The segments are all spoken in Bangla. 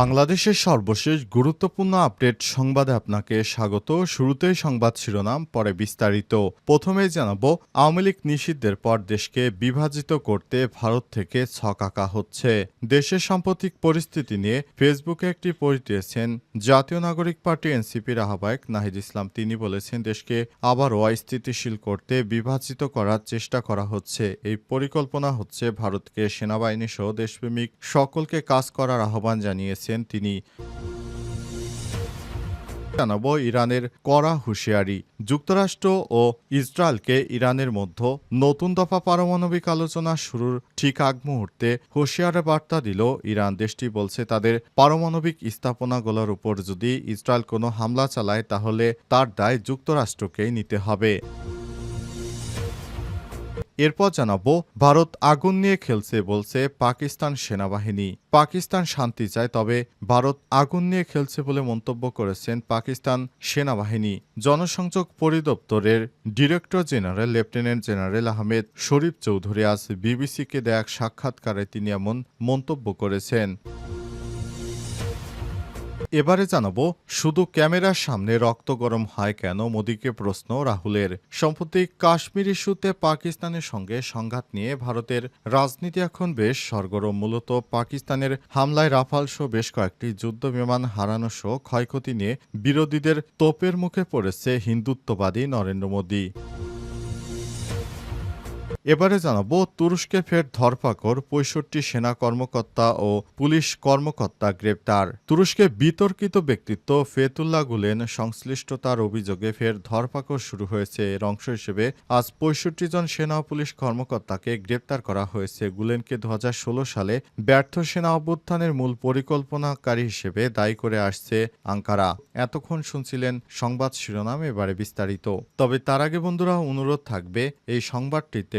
বাংলাদেশের সর্বশেষ গুরুত্বপূর্ণ আপডেট সংবাদে আপনাকে স্বাগত। শুরুতেই সংবাদ শিরোনাম, পরে বিস্তারিত। প্রথমেই জানাব, আওয়ামী লীগ নিষিদ্ধের পর দেশকে বিভাজিত করতে ভারত থেকে ছকাকা হচ্ছে। দেশের সাম্প্রতিক পরিস্থিতি নিয়ে ফেসবুকে একটি পোস্ট দিয়েছেন জাতীয় নাগরিক পার্টি এনসিপির আহ্বায়ক নাহিদ ইসলাম। তিনি বলেছেন, দেশকে আবারও অস্থিতিশীল করতে বিভাজিত করার চেষ্টা করা হচ্ছে। এই পরিকল্পনা হচ্ছে ভারতকে সেনাবাহিনী সহ দেশপ্রেমিক সকলকে কাজ করার আহ্বান জানিয়েছেন তিনি। জানাব ইরানের কড়া হুঁশিয়ারি। যুক্তরাষ্ট্র ও ইসরায়েলকে ইরানের মধ্যে নতুন দফা পারমাণবিক আলোচনা শুরুর ঠিক আগ মুহূর্তে হুঁশিয়ারের বার্তা দিল ইরান। দেশটি বলছে, তাদের পারমাণবিক স্থাপনাগুলোর উপর যদি ইসরায়েল কোনো হামলা চালায়, তাহলে তার দায় যুক্তরাষ্ট্রকেই নিতে হবে। এরপর জানাব, ভারত আগুন নিয়ে খেলছে বলছে পাকিস্তান সেনাবাহিনী। পাকিস্তান শান্তি চায়, তবে ভারত আগুন নিয়ে খেলছে বলে মন্তব্য করেছেন পাকিস্তান সেনাবাহিনী। জনসংযোগ পরিদপ্তরের director general lieutenant general Ahmed Sharif Chaudhry আজ বিবিসিকে দেয়া এক সাক্ষাৎকারে তিনি এমন মন্তব্য করেছেন। এবারে জানাব, শুধু ক্যামেরার সামনে রক্ত গরম হয় কেন মোদীকে প্রশ্ন রাহুলের। সম্প্রতি কাশ্মীর ইস্যুতে পাকিস্তানের সঙ্গে সংঘাত নিয়ে ভারতের রাজনীতি এখন বেশ সরগরম। মূলত পাকিস্তানের হামলায় রাফাল সহ বেশ কয়েকটি যুদ্ধ বিমান হারানো সহ ক্ষয়ক্ষতি নিয়ে বিরোধীদের তোপের মুখে পড়েছে হিন্দুত্ববাদী নরেন্দ্র মোদী। এবারে জানাব তুরস্কে ফের ধরপাকড়, পঁয়ষট্টি সেনা কর্মকর্তা ও পুলিশ কর্মকর্তা গ্রেপ্তার। তুরস্কে বিতর্কিত ব্যক্তিত্ব ফেতুল্লাহ গুলেন সংশ্লিষ্টতার অভিযোগে ফের ধরপাকড় শুরু হয়েছে। এর অংশ হিসেবে আজ পঁয়ষট্টি জন সেনা ও পুলিশ কর্মকর্তাকে গ্রেপ্তার করা হয়েছে। গুলেনকে দু হাজার ষোলো সালে ব্যর্থ সেনা অভ্যুত্থানের মূল পরিকল্পনাকারী হিসেবে দায়ী করে আসছে আঙ্কারা। এতক্ষণ শুনছিলেন সংবাদ শিরোনাম, এবারে বিস্তারিত। তবে তার আগে বন্ধুরা, অনুরোধ থাকবে, এই সংবাদটিতে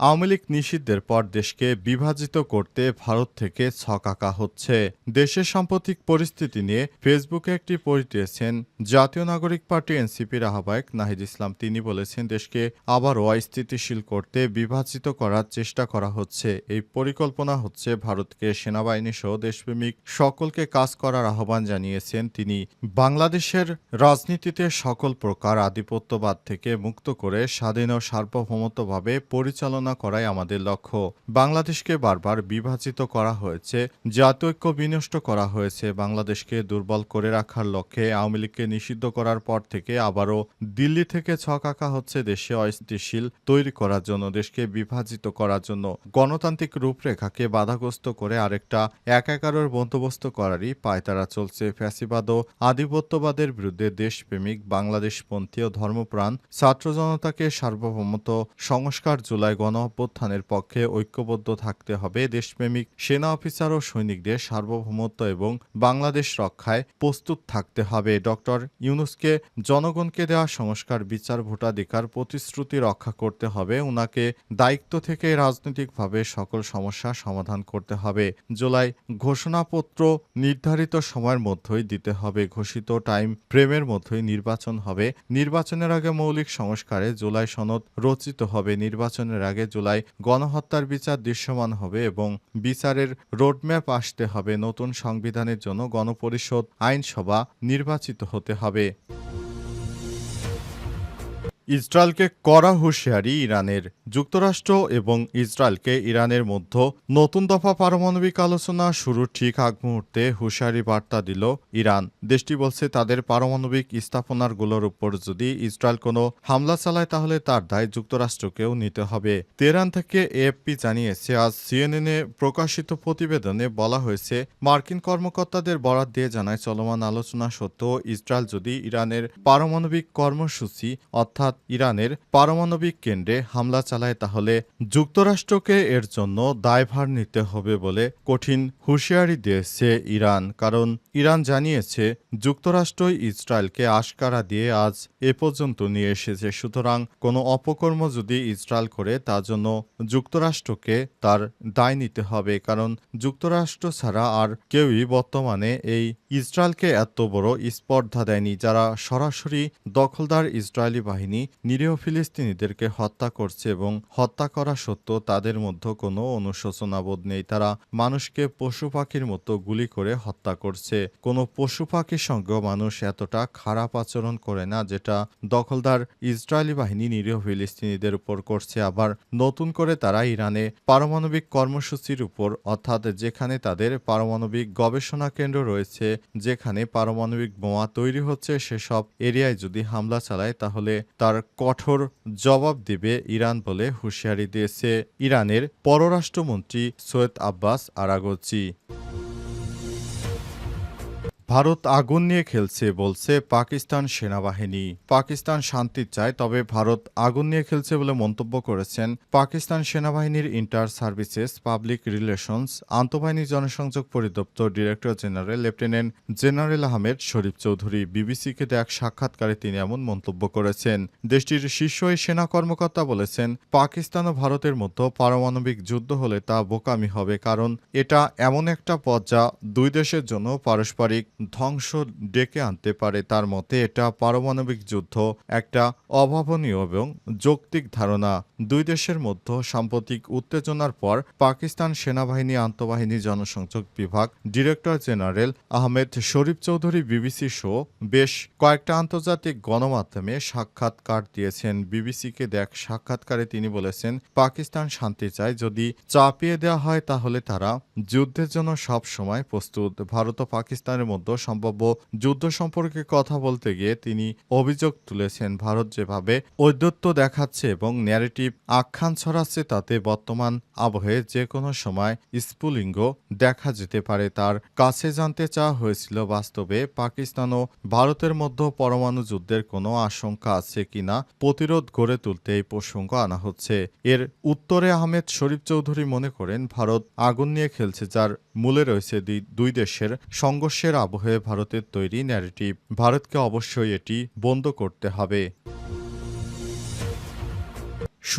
আওয়ামী লীগ নিষিদ্ধের পর দেশকে বিভাজিত করতে ভারত থেকে ছকাকা হচ্ছে। দেশের সাম্প্রতিক পরিস্থিতি নিয়ে ফেসবুকে একটি পোস্ট দিয়েছেন জাতীয় নাগরিক পার্টি এনসিপির আহ্বায়ক নাহিদ ইসলাম। তিনি বলেছেন, দেশকে আবারও অস্থিতিশীল করতে বিভাজিত করার চেষ্টা করা হচ্ছে। এই পরিকল্পনা হচ্ছে ভারতকে সেনাবাহিনী সহ দেশপ্রেমিক সকলকে কাজ করার আহ্বান জানিয়েছেন তিনি। বাংলাদেশের রাজনীতিতে সকল প্রকার আধিপত্যবাদ থেকে মুক্ত করে স্বাধীন ও সার্বভৌমত্বভাবে পরিচালনা করাই আমাদের লক্ষ্য। বাংলাদেশকে বারবার বিভাজিত করা হয়েছে, জাতীয় ঐক্য বিনষ্ট করা হয়েছে, বাংলাদেশকে দুর্বল করে রাখার লক্ষ্যে আওয়ামী লীগকে নিষিদ্ধ করার পর থেকে আবারও দিল্লি থেকে ছকাকা হচ্ছে দেশে অস্থিতিশীল, তৈরি করার জন্য, দেশকে বিভাজিত করার জন্য। গণতান্ত্রিক রূপরেখাকে বাধাগ্রস্ত করে আরেকটা এক একারোর বন্দোবস্ত করারই পায়তারা চলছে। ফ্যাসিবাদ ও আধিপত্যবাদের বিরুদ্ধে দেশপ্রেমিক, বাংলাদেশপন্থী ও ধর্মপ্রাণ ছাত্র জনতাকে সার্বভৌমত্ব সংস্কার জুলাই গণ অভ্যুত্থানের পক্ষে ঐক্যবদ্ধ থাকতে হবে দেশপ্রেমিক সেনা অফিসার ও সৈনিকদের সার্বভৌমত্ব এবং বাংলাদেশ রক্ষায় প্রস্তুত থাকতে হবে। ডক্টর ইউনুসকে জনগণকে দেওয়া সংস্কার, বিচার, ভোটাধিকার, প্রতিশ্রুতি রক্ষা করতে হবে। উনাকে দায়িত্ব থেকে রাজনৈতিকভাবে সকল সমস্যা সমাধান করতে হবে। জুলাই ঘোষণাপত্র নির্ধারিত সময়ের মধ্যেই দিতে হবে। ঘোষিত টাইম ফ্রেমের মধ্যেই নির্বাচন হবে। নির্বাচনের আগে মৌলিক সংস্কারে জুলাই সনদ রচিত হবে। নির্বাচনের আগে জুলাই গণহত্যার বিচার দৃশ্যমান হবে এবং বিচারের রোডম্যাপ আসতে হবে। নতুন সংবিধানের জন্য গণপরিষদ, আইনসভা নির্বাচিত হতে হবে। ইসরায়েলকে কড়া হুঁশিয়ারি ইরানের যুক্তরাষ্ট্র এবং ইসরায়েলকে ইরানের মধ্যে নতুন দফা পারমাণবিক আলোচনা শুরু ঠিক আগ মুহূর্তে হুঁশিয়ারি বার্তা দিল ইরান। দেশটি বলছে, তাদের পারমাণবিক স্থাপনাগুলোর উপর যদি ইসরায়েল কোনো হামলা চালায়, তাহলে তার দায় যুক্তরাষ্ট্রকেও নিতে হবে। তেহরান থেকে এএফপি জানিয়েছে, আজ সিএনএনে প্রকাশিত প্রতিবেদনে বলা হয়েছে, মার্কিন কর্মকর্তাদের বরাত দিয়ে জানায়, চলমান আলোচনা সত্ত্বেও ইসরায়েল যদি ইরানের পারমাণবিক কর্মসূচি, অর্থাৎ ইরানের পারমাণবিক কেন্দ্রে হামলা চালায় তাহলে যুক্তরাষ্ট্রকে এর জন্য দায়ভার নিতে হবে বলে কঠিন হুঁশিয়ারি দিয়েছে ইরান, কারণ ইরান জানিয়েছে যুক্তরাষ্ট্রই ইসরায়েলকে আশকারা দিয়ে আজ এ পর্যন্ত নিয়ে এসেছে। সুতরাং কোনো অপকর্ম যদি ইসরায়েল করে তার জন্য যুক্তরাষ্ট্রকে তার দায় নিতে হবে, কারণ যুক্তরাষ্ট্র ছাড়া আর কেউই বর্তমানে এই ইসরায়েলকে এত বড় স্পর্ধা দেয়নি, যারা সরাসরি দখলদার ইসরায়েলি বাহিনী নিরীহ ফিলিস্তিনিদেরকে হত্যা করছে এবং হত্যা করা সত্ত্বেও তাদের মধ্যে কোনো অনুশোচনাবোধ নেই। তারা মানুষকে পশু পাখির মতো গুলি করে হত্যা করছে। কোনো পশু পাখির সঙ্গেও মানুষ এতটা খারাপ আচরণ করে না, যেটা দখলদার ইসরায়েলি বাহিনী নিরীহ ফিলিস্তিনিদের উপর করছে। আবার নতুন করে তারা ইরানে পারমাণবিক কর্মসূচির উপর, অর্থাৎ যেখানে তাদের পারমাণবিক গবেষণা কেন্দ্র রয়েছে, যেখানে পারমাণবিক বোমা তৈরি হচ্ছে, সেসব এরিয়ায় যদি হামলা চালায়, তাহলে তার কঠোর জবাব দেবে ইরান বলে হুঁশিয়ারি দিয়েছে ইরানের পররাষ্ট্রমন্ত্রী সৈয়দ আব্বাস আরাগচি। ভারত আগুন নিয়ে খেলছে বলছে পাকিস্তান সেনাবাহিনী। পাকিস্তান শান্তি চায়, তবে ভারত আগুন নিয়ে খেলছে বলে মন্তব্য করেছেন পাকিস্তান সেনাবাহিনীর ইন্টার সার্ভিসেস, পাবলিক রিলেশনস, আন্তঃবাহিনী জনসংযোগ পরিদপ্তর director general, lieutenant general Ahmed Sharif Chaudhry বিবিসিকে দেয়া সাক্ষাৎকারে তিনি এমন মন্তব্য করেছেন। দেশটির শীর্ষ এই সেনা কর্মকর্তা বলেছেন, পাকিস্তান ও ভারতের মধ্যে পারমাণবিক যুদ্ধ হলে তা বোকামি হবে, কারণ এটা এমন একটা পথ যা দুই দেশের জন্য পারস্পরিক ধ্বংস ডেকে আনতে পারে তার মতে এটা পারমাণবিক যুদ্ধ একটা অভাবনীয় এবং যৌক্তিক ধারণা। দুই দেশের মধ্যে সাম্প্রতিক উত্তেজনার পর পাকিস্তান সেনাবাহিনী আন্তঃবাহিনী জনসংযোগ বিভাগ director general Ahmed Sharif Chaudhry BBC show বেশ কয়েকটা আন্তর্জাতিক গণমাধ্যমে সাক্ষাৎকার দিয়েছেন। বিবিসিকে দেখ সাক্ষাৎকারে তিনি বলেছেন, পাকিস্তান শান্তি চায়, যদি চাপিয়ে দেওয়া হয় তাহলে তারা যুদ্ধের জন্য সব সময় প্রস্তুত। ভারত ও পাকিস্তানের মধ্যে সম্ভাব্য যুদ্ধ সম্পর্কে কথা বলতে গিয়ে তিনি অভিযোগ তুলেছেন, ভারত যেভাবে ঔদ্ধত্য দেখাচ্ছে এবং ন্যারেটিভ আখ্যান ছড়াচ্ছে তাতে বর্তমান আবহে যে কোনো সময় স্ফুলিঙ্গ দেখা যেতে পারে। তার কাছে জানতে চাওয়া হয়েছিল বাস্তবে পাকিস্তান ও ভারতের মধ্যে পরমাণু যুদ্ধের কোনো আশঙ্কা আছে কিনা প্রতিরোধ গড়ে তুলতে এই প্রসঙ্গ আনা হচ্ছে। এর উত্তরে আহমেদ শরীফ চৌধুরী মনে করেন, ভারত আগুন নিয়ে খেলছে, যার মূলে রয়েছে দুই দেশের সংঘর্ষের আবহে ভারতের তৈরি ন্যারেটিভ ভারতকে অবশ্যই এটি বন্ধ করতে হবে।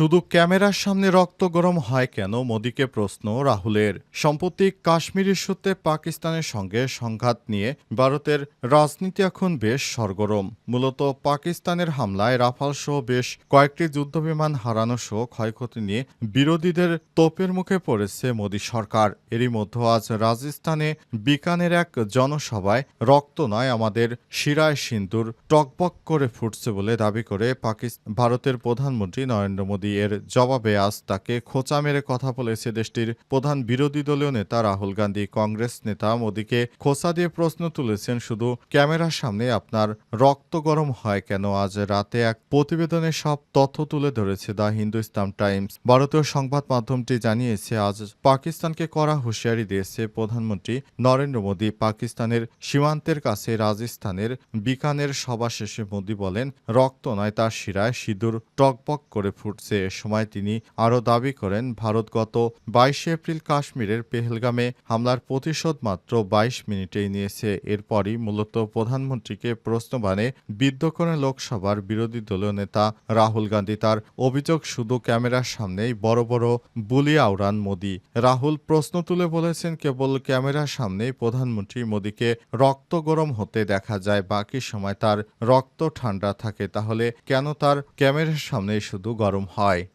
শুধু ক্যামেরার সামনে রক্ত গরম হয় কেন মোদীকে প্রশ্ন রাহুলের। সম্প্রতি কাশ্মীর ইস্যুতে পাকিস্তানের সঙ্গে সংঘাত নিয়ে ভারতের রাজনীতি এখন বেশ সরগরম। মূলত পাকিস্তানের হামলায় রাফাল সহ বেশ কয়েকটি যুদ্ধবিমান হারানো সহ ক্ষয়ক্ষতি নিয়ে বিরোধীদের তোপের মুখে পড়েছে মোদী সরকার। এরই মধ্যে আজ রাজস্থানে বিকানের এক জনসভায় রক্ত নয়, আমাদের শিরায় সিন্দুর টকবক করে ফুটছে বলে দাবি করে পাকিস্তান ভারতের প্রধানমন্ত্রী নরেন্দ্র মোদী। এর জবাবে আজ তাকে খোঁচা মেরে কথা বলেছে দেশটির প্রধান বিরোধী দলীয় নেতা রাহুল গান্ধী। কংগ্রেস নেতা মোদীকে খোঁচা দিয়ে প্রশ্ন তুলেছেন, শুধু ক্যামেরার সামনে আপনার রক্ত গরম হয় কেন? আজ রাতে এক প্রতিবেদনে সব তথ্য তুলে ধরেছে দ্য হিন্দুস্তান টাইমস। ভারতীয় সংবাদ মাধ্যমটি জানিয়েছে, আজ পাকিস্তানকে করা হুঁশিয়ারি দিয়েছে প্রধানমন্ত্রী নরেন্দ্র মোদী। পাকিস্তানের সীমান্তের কাছে রাজস্থানের বিকানের সভা শেষে মোদী বলেন, রক্ত নয়, তার শিরায় সিঁদুর টকবক করে ফুটছে। এ সময় তিনি আরও দাবি করেন, ভারত গত বাইশে এপ্রিল কাশ্মীরের পেহেলগামে হামলার প্রতিশোধ মাত্র বাইশ মিনিটেই নিয়েছে। এরপরই মূলত প্রধানমন্ত্রীকে প্রশ্নবাণে বিদ্ধ করেন লোকসভার বিরোধী দলীয় নেতা রাহুল গান্ধী। তার অভিযোগ শুধু ক্যামেরার সামনেই, বড় বড় বুলি আওড়ান মোদী। রাহুল প্রশ্ন তুলে বলেছেন, কেবল ক্যামেরার সামনেই প্রধানমন্ত্রী মোদীকে রক্ত গরম হতে দেখা যায়, বাকি সময় তার রক্ত ঠান্ডা থাকে। তাহলে কেন তার ক্যামেরার সামনেই শুধু গরম হয়? high.